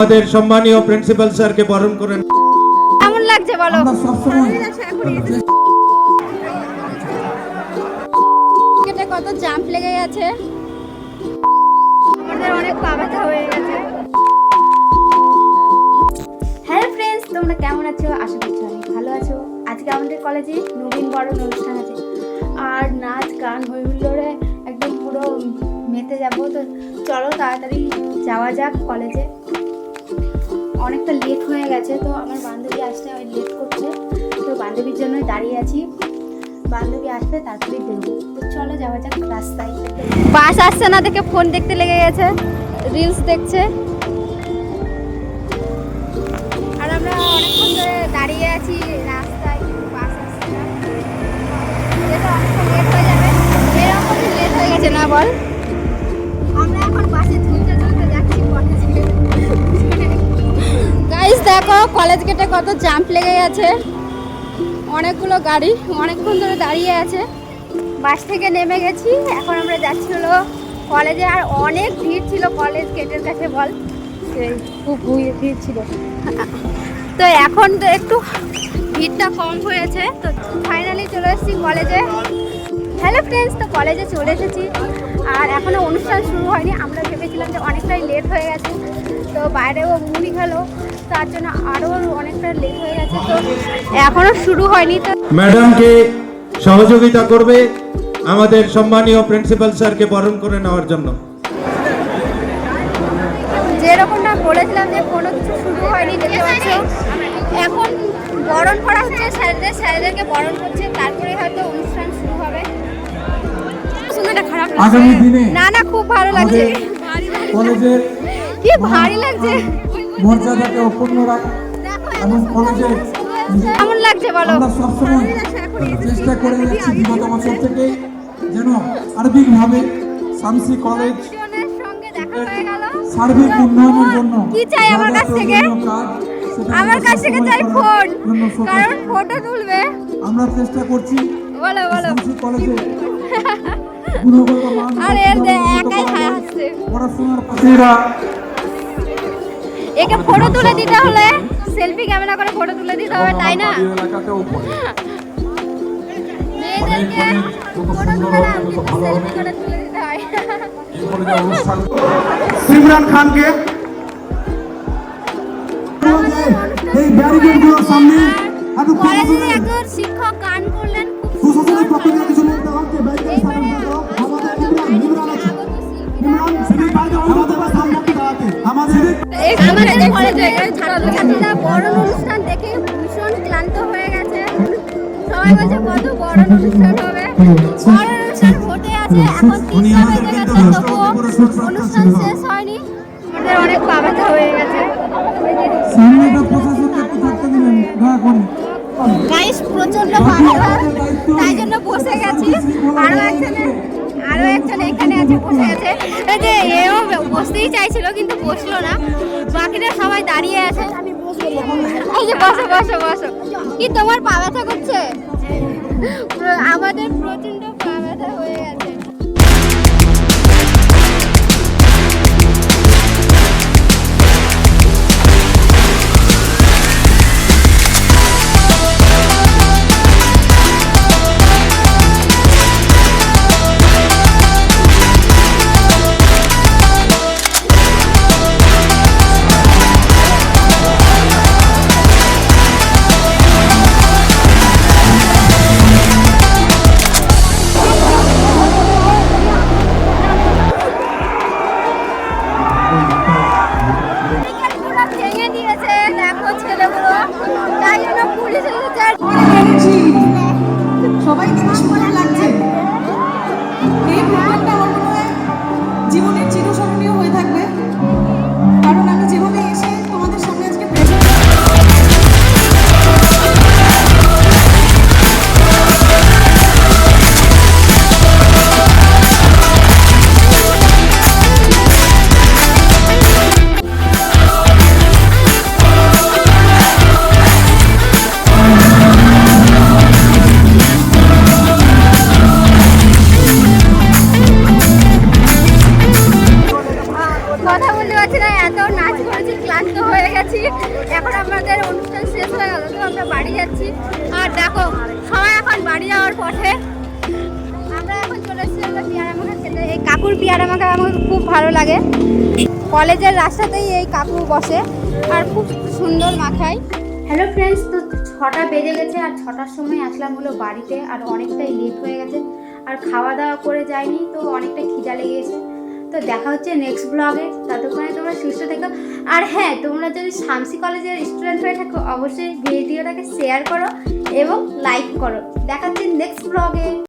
আমাদের সম্মানীয় প্রিন্সিপাল স্যারকে বরণ করেন কেমন লাগছে বলো? কত জাম্প লেগে গেছে। আমাদের অনেক পা ব্যথা হয়ে গেছে। হ্যালো ফ্রেন্ডস তোমরা কেমন আছো? আশা করছি অনেক ভালো আছো। আজকে আমাদের কলেজে নবীন বরণ অনুষ্ঠান আছে। আর নাচ গান হই হুল্লোড়ে একদম পুরো মেতে যাব। তো চলো তাড়াতাড়ি যাওয়া যাক কলেজে অনেকটা লেট হয়ে গেছে তো আমার বান্ধবী আসতে আমি লেট করছে। তো বান্ধবীর জন্য দাঁড়িয়ে আছি। বান্ধবী আসবে তারপরে বেরোবো। তো চলো যাওয়া যাক রাস্তায়। বাস আসছে না দেখে ফোন দেখতে লেগে গেছে রিলস দেখছে। আর আমরা অনেকক্ষণ ধরে দাঁড়িয়ে আছি রাস্তায় বাস আসছে না। যেহেতু অনেকক্ষণ লেট হয়ে যাবে এরকম লেট হয়ে গেছে না বল? কলেজ গেটে কত জাম্প লেগে গেছে। অনেকগুলো গাড়ি, অনেকক্ষণ ধরে দাঁড়িয়ে আছে। বাস থেকে নেমে গেছি। এখন আমরা যাচ্ছি হলো কলেজে আর অনেক ভিড় ছিল কলেজ গেটের কাছে বল। খুব ভিড় ছিল। তো এখন তো একটু ভিড়টা কম হয়েছে। তো ফাইনালি চলে এসেছি কলেজে। হ্যালো ফ্রেন্ডস তো কলেজে চলে এসেছি। আর এখনও অনুষ্ঠান শুরু হয়নি। আমরা ভেবেছিলাম যে অনেকটাই লেট হয়ে গেছে। তো বাইরেও মুড়ি খেলো। তার জন্য আরও অনেকটা লেট হয়ে গেছে তো এখনও শুরু হয়নি তো ম্যাডামকে সহযোগিতা করবে আমাদের সম্মানীয় প্রিন্সিপাল স্যারকে বরণ করে নেওয়ার জন্য। যেরকমটা বলেছিলাম যে কোনো কিছু শুরু হয়নি দেখতে পাচ্ছ? এখন বরণ করা হচ্ছে স্যারদের স্যারদেরকে বরণ করছে তারপরে হয়তো অনুষ্ঠান শুরু হবে। খারাপ লাগছে। না না খুব ভালো লাগছে। কি ভারী লাগছে। মর্যাদাকে অক্ষুণ্ণ রাখ। এবং কলেজে কেমন লাগছে বলো? আমরা সবসময় চেষ্টা করে যাচ্ছি বিগত বছর থেকে যেন সার্বিকভাবে শামসি কলেজ জনের সঙ্গে দেখা গেল সার্বিক উন্নয়নের জন্য কি চাই আমার কাছ থেকে? আমার কাছ থেকে চাই ফোন কারণ ফটো তুলবে। আমরা চেষ্টা করছি বলো বলো। শামসি কলেজে গুণগত মান আর এর একাই হাসছে। পড়াশোনার পাশে একে ফটো তুলে দিতে হলে সেলফি ক্যামেরা করে ফটো তুলে দিতে হবে তাই না? মেয়েদেরকে ফটো তুলে না সেলফি করে তুলে দিতে হয়। সিমরান খানকে এই ব্যারিকেডগুলোর সামনে একজন শিক্ষক আমাদের আমাদের ছাত্রছাত্রীরা বরণ অনুষ্ঠান দেখে ভীষণ ক্লান্ত হয়ে গেছে। সবাই বলছে কত অনুষ্ঠান হবে? অনুষ্ঠান আছে এখন তিনটা বেজে গেছে তবুও অনুষ্ঠান শেষ হয়নি। আমাদের অনেক পা হয়ে গেছে। সামনে একটা প্রশাসনকে একটু থাকতে দিবেন দয়া করে। গাইস প্রচণ্ড তাই জন্য বসে গেছি। আরও একজনে আরও একজন এখানে আছে, বসে আছে। যে এও বসতেই চাইছিল, কিন্তু বসল না। বাকিরা সবাই দাঁড়িয়ে আছে। এই যে বসো বসো বসো। কি তোমার পা ব্যথা করছে? আমাদের প্রচণ্ড পা ব্যথা হয়ে গেছে। ছেলেগুলো। তাই জন্য পুলিশ সবাই জিনিস করে লাগছে। এই কাকুর পেয়ারা মাখা আমার খুব ভালো লাগে। কলেজের রাস্তাতেই এই কাকু বসে আর খুব সুন্দর মাখায়। হ্যালো ফ্রেন্ডস তো ছটা বেজে গেছে আর ছটার সময় আসলাম হলো বাড়িতে আর অনেকটাই লেট হয়ে গেছে আর খাওয়া দাওয়া করে যায়নি তো অনেকটা খিদা লেগে গেছে। তো দেখা হচ্ছে নেক্সট ব্লগে ততক্ষণে তোমরা সুস্থ থেকো। আর হ্যাঁ তোমরা যদি শামসি কলেজের স্টুডেন্ট হয়ে থাকো, অবশ্যই ভিডিওটাকে শেয়ার করো এবং লাইক করো। দেখা হচ্ছে নেক্সট ব্লগে